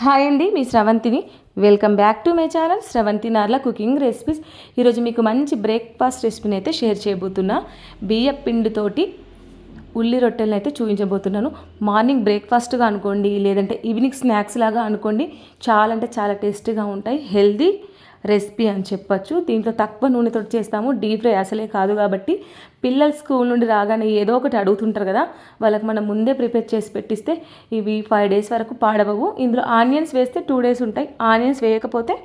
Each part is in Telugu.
హాయ్ అండి మీ శ్రవంతిని welcome back to my channel Sravanthi Narla cooking recipes ఈరోజు మీకు మంచి బ్రేక్ఫాస్ట్ రెసిపీని అయితే షేర్ చేయబోతున్నా. బియ్య పిండితోటి ఉల్లి రొట్టెలను అయితే చూపించబోతున్నాను. మార్నింగ్ బ్రేక్ఫాస్ట్గా అనుకోండి లేదంటే ఈవినింగ్ స్నాక్స్ లాగా అనుకోండి చాలా అంటే చాలా టేస్టీగా ఉంటాయి. హెల్దీ రెసిపీ అని చెప్పొచ్చు. దీంట్లో తక్కువ నూనెతో చేస్తాము. డీప్ ఫ్రై అసలే కాదు కాబట్టి పిల్లలు స్కూల్ నుండి రాగానే ఏదో ఒకటి అడుగుతుంటారు కదా వాళ్ళకి మనం ముందే ప్రిపేర్ చేసి పెట్టిస్తే ఇవి ఫైవ్ డేస్ వరకు పాడవవు. ఇందులో ఆనియన్స్ వేస్తే టూ డేస్ ఉంటాయి. ఆనియన్స్ వేయకపోతే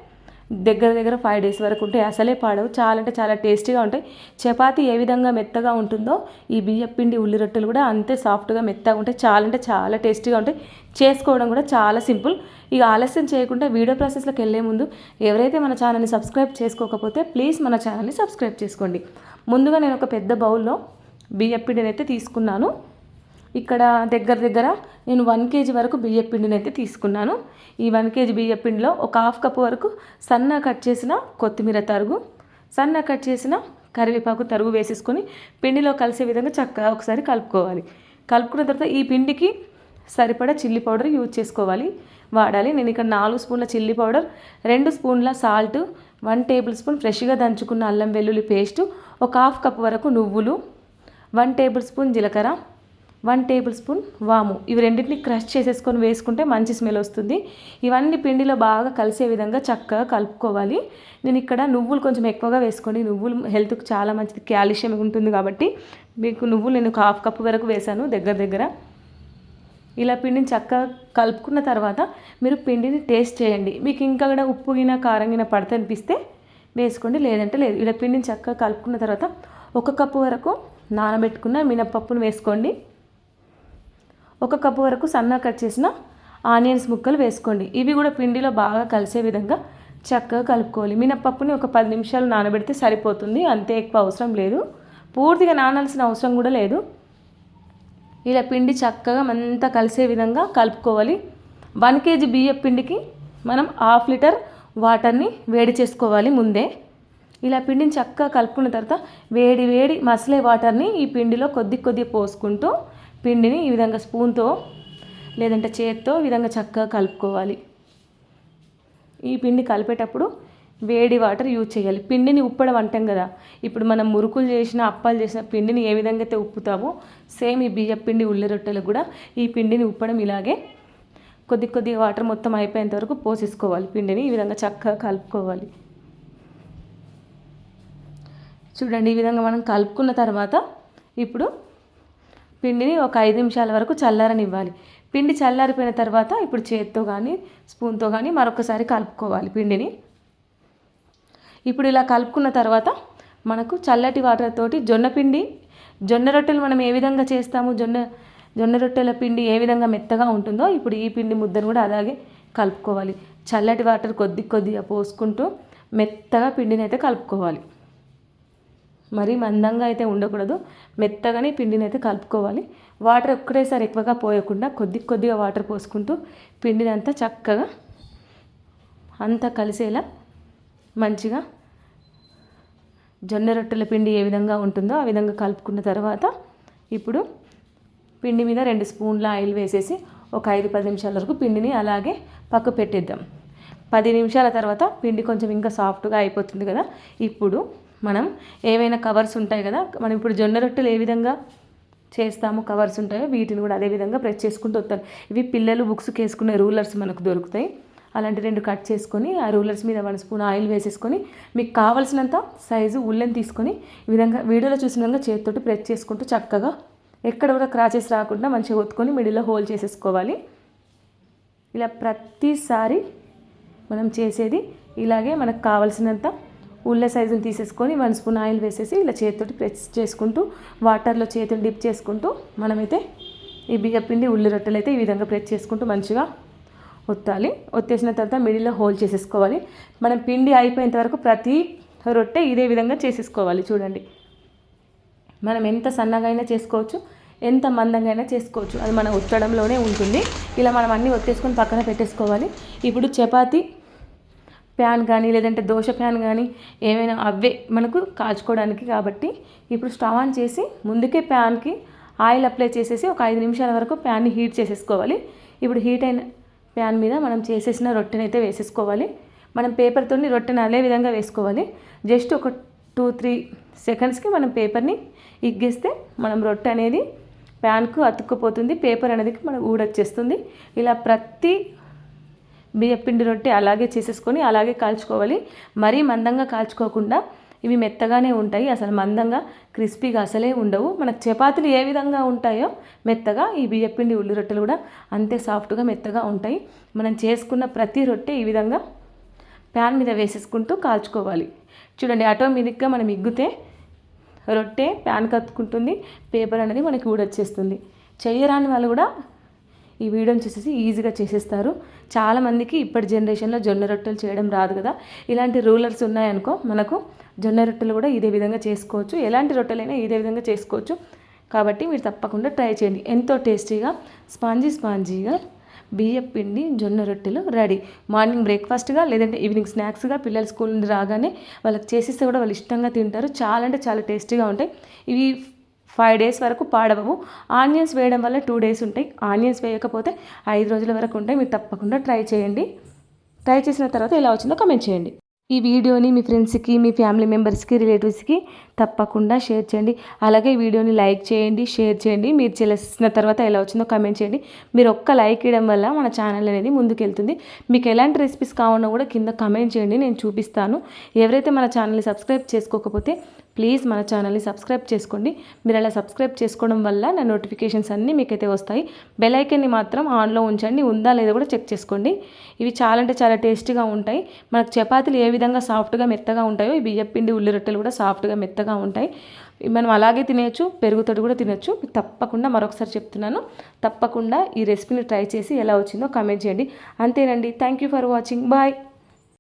దగ్గర దగ్గర ఫైవ్ డేస్ వరకు ఉంటాయి. అసలే పాడవు. చాలా అంటే చాలా టేస్టీగా ఉంటాయి. చపాతీ ఏ విధంగా మెత్తగా ఉంటుందో ఈ బియ్యం పిండి ఉల్లి రొట్టెలు కూడా అంతే సాఫ్ట్గా మెత్తగా ఉంటాయి. చాలా అంటే చాలా టేస్టీగా ఉంటాయి. చేసుకోవడం కూడా చాలా సింపుల్ ఇక ఆలస్యం చేయకుండా వీడియో ప్రాసెస్లోకి వెళ్ళే ముందు ఎవరైతే మన ఛానల్ని సబ్స్క్రైబ్ చేసుకోకపోతే ప్లీజ్ మన ఛానల్ని సబ్స్క్రైబ్ చేసుకోండి. ముందుగా నేను ఒక పెద్ద బౌల్లో బియ్యం పిండిని అయితే తీసుకున్నాను. ఇక్కడ దగ్గర దగ్గర నేను వన్ కేజీ వరకు బియ్య పిండిని అయితే తీసుకున్నాను. ఈ వన్ కేజీ బియ్య పిండిలో ఒక హాఫ్ కప్ వరకు సన్న కట్ చేసిన కొత్తిమీర తరుగు సన్న కట్ చేసిన కరివేపాకు తరుగు వేసేసుకొని పిండిలో కలిసే విధంగా చక్కగా ఒకసారి కలుపుకోవాలి. కలుపుకున్న తర్వాత ఈ పిండికి సరిపడా చిల్లీ పౌడర్ యూజ్ చేసుకోవాలి. వాడాలి. నేను ఇక్కడ నాలుగు స్పూన్ల చిల్లీ పౌడర్ రెండు స్పూన్ల సాల్ట్ వన్ టేబుల్ స్పూన్ ఫ్రెష్గా దంచుకున్న అల్లం వెల్లుల్లి పేస్ట్ ఒక హాఫ్ కప్ వరకు నువ్వులు వన్ టేబుల్ స్పూన్ జీలకర్ర వన్ టేబుల్ స్పూన్ వాము. ఇవి రెండింటిని క్రష్ చేసేసుకొని వేసుకుంటే మంచి స్మెల్ వస్తుంది. ఇవన్నీ పిండిలో బాగా కలిసే విధంగా చక్కగా కలుపుకోవాలి. నేను ఇక్కడ నువ్వులు కొంచెం ఎక్కువగా వేసుకోండి. నువ్వులు హెల్త్కి చాలా మంచిది. క్యాల్షియం ఉంటుంది కాబట్టి మీకు నువ్వులు నేను ఒక హాఫ్ కప్ వరకు వేశాను దగ్గర దగ్గర. ఇలా పిండిని చక్కగా కలుపుకున్న తర్వాత మీరు పిండిని టేస్ట్ చేయండి. మీకు ఇంకా కూడా ఉప్పు గిన కారం గిన పడితే అనిపిస్తే వేసుకోండి. లేదంటే లేదు. ఇలా పిండిని చక్కగా కలుపుకున్న తర్వాత ఒక కప్పు వరకు నానబెట్టుకున్న మినప్పప్పును వేసుకోండి. ఒక కప్పు వరకు సన్న కట్ చేసిన ఆనియన్స్ ముక్కలు వేసుకోండి. ఇవి కూడా పిండిలో బాగా కలిసే విధంగా చక్కగా కలుపుకోవాలి. మినప్పప్పుని ఒక పది నిమిషాలు నానబెడితే సరిపోతుంది. అంతే ఎక్కువ అవసరం లేదు. పూర్తిగా నానాల్సిన అవసరం కూడా లేదు. ఇలా పిండి చక్కగా అంతా కలిసే విధంగా కలుపుకోవాలి. వన్ కేజీ బియ్య పిండికి మనం హాఫ్ లీటర్ వాటర్ని వేడి చేసుకోవాలి ముందే. ఇలా పిండిని చక్కగా కలుపుకున్న తర్వాత వేడి వేడి మసలే వాటర్ని ఈ పిండిలో కొద్ది కొద్ది పోసుకుంటూ పిండిని ఈ విధంగా స్పూన్తో లేదంటే చేత్తో ఈ విధంగా చక్కగా కలుపుకోవాలి. ఈ పిండి కలిపేటప్పుడు వేడి వాటర్ యూజ్ చేయాలి. పిండిని ఉప్పడం అంటాం కదా. ఇప్పుడు మనం మురుకులు చేసిన అప్పాలు చేసిన పిండిని ఏ విధంగా అయితే ఉప్పుతామో సేమ్ ఈ బియ్య పిండి ఉల్లి రొట్టెలు కూడా ఈ పిండిని ఉప్పడం ఇలాగే కొద్ది కొద్ది వాటర్ మొత్తం అయిపోయేంత వరకు పోసేసుకోవాలి. పిండిని ఈ విధంగా చక్కగా కలుపుకోవాలి. చూడండి ఈ విధంగా మనం కలుపుకున్న తర్వాత ఇప్పుడు పిండిని ఒక ఐదు నిమిషాల వరకు చల్లారనివ్వాలి. పిండి చల్లారిపోయిన తర్వాత ఇప్పుడు చేత్తో కానీ స్పూన్తో కానీ మరొకసారి కలుపుకోవాలి పిండిని. ఇప్పుడు ఇలా కలుపుకున్న తర్వాత మనకు చల్లటి వాటర్ తోటి జొన్న పిండి జొన్న రొట్టెలు మనం ఏ విధంగా చేస్తాము జొన్న జొన్న రొట్టెల పిండి ఏ విధంగా మెత్తగా ఉంటుందో ఇప్పుడు ఈ పిండి ముద్దను కూడా అలాగే కలుపుకోవాలి. చల్లటి వాటర్ కొద్ది కొద్దిగా పోసుకుంటూ మెత్తగా పిండిని అయితే కలుపుకోవాలి. మరీ మందంగా అయితే ఉండకూడదు. మెత్తగానే పిండిని అయితే కలుపుకోవాలి. వాటర్ ఒక్కటేసారి ఎక్కువగా పోయకుండా కొద్ది కొద్దిగా వాటర్ పోసుకుంటూ పిండిని అంతా చక్కగా అంతా కలిసేలా మంచిగా జొన్న రొట్టెల పిండి ఏ విధంగా ఉంటుందో ఆ విధంగా కలుపుకున్న తర్వాత ఇప్పుడు పిండి మీద రెండు స్పూన్ల ఆయిల్ వేసేసి ఒక ఐదు పది నిమిషాల వరకు పిండిని అలాగే పక్క పెట్టేద్దాం. పది నిమిషాల తర్వాత పిండి కొంచెం ఇంకా సాఫ్ట్గా అయిపోతుంది కదా. ఇప్పుడు మనం ఏవైనా కవర్స్ ఉంటాయి కదా మనం ఇప్పుడు జొన్న రొట్టెలు ఏ విధంగా చేస్తాము కవర్స్ ఉంటాయో వీటిని కూడా అదే విధంగా ప్రెస్ చేసుకుంటూ వస్తాను ఇవి పిల్లలు బుక్స్కి వేసుకునే రూలర్స్ మనకు దొరుకుతాయి. అలాంటి రెండు కట్ చేసుకొని ఆ రూలర్స్ మీద వన్ స్పూన్ ఆయిల్ వేసేసుకొని మీకు కావలసినంత సైజు ఉల్లెని తీసుకొని ఈ విధంగా వీడియోలో చూసిన విధంగా చేతితోటి ప్రెస్ చేసుకుంటూ చక్కగా ఎక్కడ కూడా క్రాచెస్ రాకుండా మంచిగా ఒత్తుకొని మిడిల్లో హోల్ చేసేసుకోవాలి. ఇలా ప్రతిసారి మనం చేసేది ఇలాగే మనకు కావాల్సినంత ఉల్ల సైజుని తీసేసుకొని వన్ స్పూన్ ఆయిల్ వేసేసి ఇలా చేతితోటి ప్రెస్ చేసుకుంటూ వాటర్లో చేతిని డిప్ చేసుకుంటూ మనమైతే ఈ బియ్యపిండి ఉల్లి రొట్టెలు అయితే ఈ విధంగా ప్రెస్ చేసుకుంటూ మంచిగా ఒత్తాలి. ఒత్తేసిన తర్వాత మిడిల్లో హోల్ చేసేసుకోవాలి. మనం పిండి అయిపోయేంత వరకు ప్రతి రొట్టె ఇదే విధంగా చేసేసుకోవాలి. చూడండి. మనం ఎంత సన్నగా అయినా చేసుకోవచ్చు ఎంత మందంగా అయినా చేసుకోవచ్చు. అది మన ఒత్తడంలోనే ఉంటుంది. ఇలా మనం అన్నీ ఒత్తేసుకొని పక్కన పెట్టేసుకోవాలి. ఇప్పుడు చపాతి ప్యాన్ కానీ లేదంటే దోశ ప్యాన్ కానీ ఏమైనా అవే మనకు కాల్చుకోవడానికి కాబట్టి ఇప్పుడు స్టవ్ ఆన్ చేసి ముందుకే ప్యాన్కి ఆయిల్ అప్లై చేసేసి ఒక ఐదు నిమిషాల వరకు ప్యాన్ని హీట్ చేసేసుకోవాలి. ఇప్పుడు హీట్ అయిన ప్యాన్ మీద మనం చేసేసిన రొట్టెని అయితే వేసేసుకోవాలి. మనం పేపర్తో రొట్టెని అదే విధంగా వేసుకోవాలి. జస్ట్ ఒక టూ త్రీ సెకండ్స్కి మనం పేపర్ని ఇగ్గేస్తే మనం రొట్టె అనేది ప్యాన్కు అతుక్కుపోతుంది. పేపర్ అనేది మనం ఊడొచ్చేస్తుంది. ఇలా ప్రతి బియ్యపిండి రొట్టె అలాగే చేసేసుకొని అలాగే కాల్చుకోవాలి. మరీ మందంగా కాల్చుకోకుండా ఇవి మెత్తగానే ఉంటాయి. అసలు మందంగా క్రిస్పీగా అసలే ఉండవు. మనకు చపాతీలు ఏ విధంగా ఉంటాయో మెత్తగా ఈ బియ్యపిండి ఉల్లి రొట్టెలు కూడా అంతే సాఫ్ట్గా మెత్తగా ఉంటాయి. మనం చేసుకున్న ప్రతి రొట్టె ఈ విధంగా ప్యాన్ మీద వేసేసుకుంటూ కాల్చుకోవాలి. చూడండి ఆటోమేటిక్గా మనం ఇగ్గితే రొట్టె ప్యాన్ కత్తుకుంటుంది పేపర్ అనేది మనకి ఊడొచ్చేస్తుంది. చేయరాని వాళ్ళు కూడా ఈ వీడియోని చూసేసి ఈజీగా చేసేస్తారు. చాలామందికి ఇప్పటి జనరేషన్లో జొన్న రొట్టెలు చేయడం రాదు కదా. ఇలాంటి రూలర్స్ ఉన్నాయనుకో మనకు జొన్న రొట్టెలు కూడా ఇదే విధంగా చేసుకోవచ్చు. ఎలాంటి రొట్టెలైనా ఇదే విధంగా చేసుకోవచ్చు. కాబట్టి మీరు తప్పకుండా ట్రై చేయండి. ఎంతో టేస్టీగా స్పాంజీ స్పాంజీగా బియ్యం పిండి జొన్న రొట్టెలు రెడీ. మార్నింగ్ బ్రేక్ఫాస్ట్గా లేదంటే ఈవినింగ్ స్నాక్స్గా పిల్లలు స్కూల్ నుండి రాగానే వాళ్ళకి చేసిస్తే కూడా వాళ్ళు ఇష్టంగా తింటారు. చాలా అంటే చాలా టేస్టీగా ఉంటాయి. ఇవి ఫైవ్ డేస్ వరకు పాడవవు ఆనియన్స్ వేయడం వల్ల టూ డేస్ ఉంటాయి. ఆనియన్స్ వేయకపోతే ఐదు రోజుల వరకు ఉంటాయి. మీరు తప్పకుండా ట్రై చేయండి. ట్రై చేసిన తర్వాత ఎలా వచ్చిందో కమెంట్ చేయండి. ఈ వీడియోని మీ ఫ్రెండ్స్కి మీ ఫ్యామిలీ మెంబర్స్కి రిలేటివ్స్కి తప్పకుండా షేర్ చేయండి. అలాగే వీడియోని లైక్ చేయండి షేర్ చేయండి. మీరు చేసిన తర్వాత ఎలా వచ్చిందో కమెంట్ చేయండి. మీరు ఒక్క లైక్ ఇవ్వడం వల్ల మన ఛానల్ అనేది ముందుకెళ్తుంది. మీకు ఎలాంటి రెసిపీస్ కావాలన్నా కూడా కింద కమెంట్ చేయండి నేను చూపిస్తాను. ఎవరైతే మన ఛానల్ని సబ్స్క్రైబ్ చేసుకోకపోతే ప్లీజ్ మన ఛానల్ని సబ్స్క్రైబ్ చేసుకోండి. మీరు అలా సబ్స్క్రైబ్ చేసుకోవడం వల్ల నా నోటిఫికేషన్స్ అన్నీ మీకైతే వస్తాయి. బెల్ ఐకన్ని మాత్రం ఆన్లో ఉంచండి. ఉందా లేదా కూడా చెక్ చేసుకోండి. ఇవి చాలా అంటే చాలా టేస్టీగా ఉంటాయి. మనకు చపాతీలు ఏ విధంగా సాఫ్ట్గా మెత్తగా ఉంటాయో ఈ బియ్యపిండి ఉల్లి రొట్టెలు కూడా సాఫ్ట్గా మెత్తగా ఉంటాయి. మనం అలాగే తినేయచ్చు పెరుగుతోటి కూడా తినచ్చు. తప్పకుండా మరొకసారి చెప్తున్నాను. తప్పకుండా ఈ రెసిపీని ట్రై చేసి ఎలా వచ్చిందో కామెంట్ చేయండి. అంతేనండి. Thank you for watching bye